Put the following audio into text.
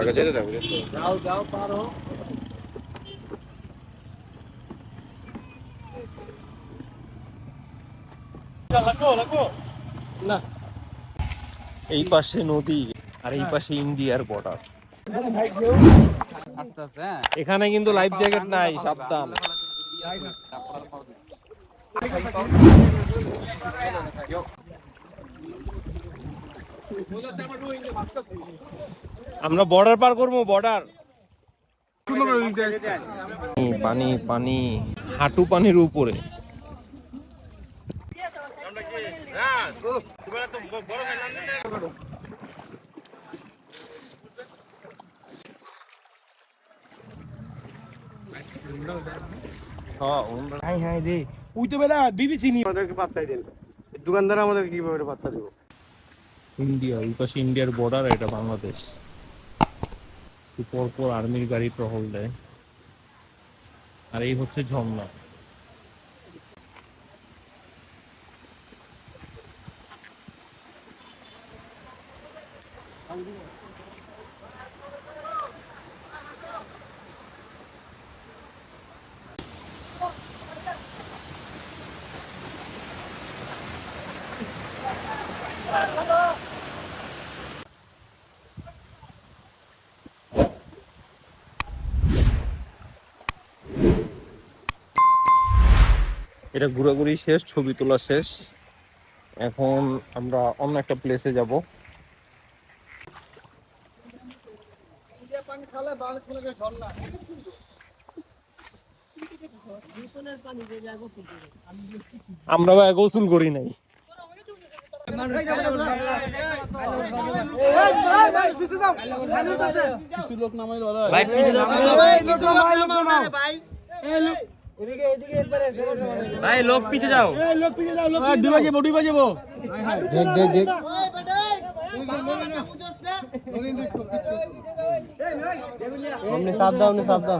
আগে যেতে থাকবে যাও যাও পারো। না। এই পাশে নদী আর এই পাশে ইন্ডিয়ার বর্ডার হ্যাঁ। এখানে কিন্তু লাইফ জ্যাকেট নাই সাবধান। আমরা বর্ডার পার করব বর্ডার পানি পানি। হাঁটু পানির উপরে। হ্যাঁ হাই রে। ওই তো বেলা বিবিসি নিয়ে আমাদেরকে পাত্তাই দেন। দোকানদার আমাদেরকে কীভাবে পাত্তা দেবো? ইন্ডিয়া এই পাশে ইন্ডিয়ার বর্ডার এটা বাংলাদেশ। পর পর আর্মির গাড়ি টহল দেয়। আর এই হচ্ছে ঝর্ণা। এটা ঘোরাঘুরি শেষ, ছবি তোলা শেষ। এখন আমরা অন্য একটা প্লেসে যাব। আমরা গোসল করি নাই। কিছু লোক নামাইলো ভাই ভাই লোক পিছে যাও লোক পিছে যাও লোক ডুবে যাব ডুবে যাব দেখ দেখ দেখ সাবধান সাবধান